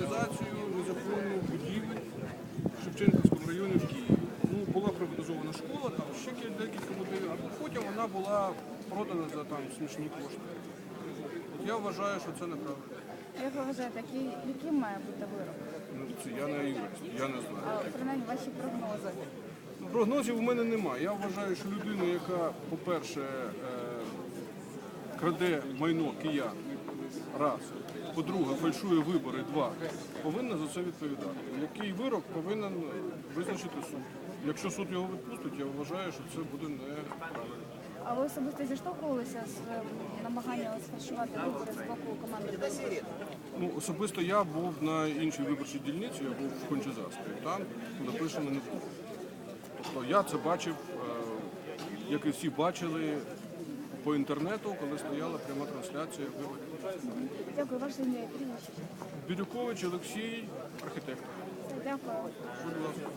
приватизацію незаконну будівлю в Шевченківському районі в Києві. Ну, була приватизована школа, там ще декілька будівель, а потім вона була продана за там смішні кошти. От я вважаю, що це неправильно. Як ви вважаєте, який, яким має бути вирок? Ну, це я не юрист, я не знаю. А принаймні ваші прогнози. Прогнозів у мене немає. Я вважаю, що людина, яка, по-перше, е, краде майно киян, раз. По-друге, фальшує вибори, два, повинна за це відповідати. Який вирок повинен визначити суд. Якщо суд його відпустить, я вважаю, що це буде неправильно. А ви особисто зіштовхувалися з е, намаганням сфальшувати вибори з боку команди Ну, особисто я був на іншій виборчій дільниці, я був в Кончезаспі. Там написано не було. Тобто я це бачив, е, як і всі бачили по інтернету, коли стояла пряма трансляція виборів. Дякую, ваше ім'я. Бірюкович Олексій, архітектор. Дякую. Будь ласка.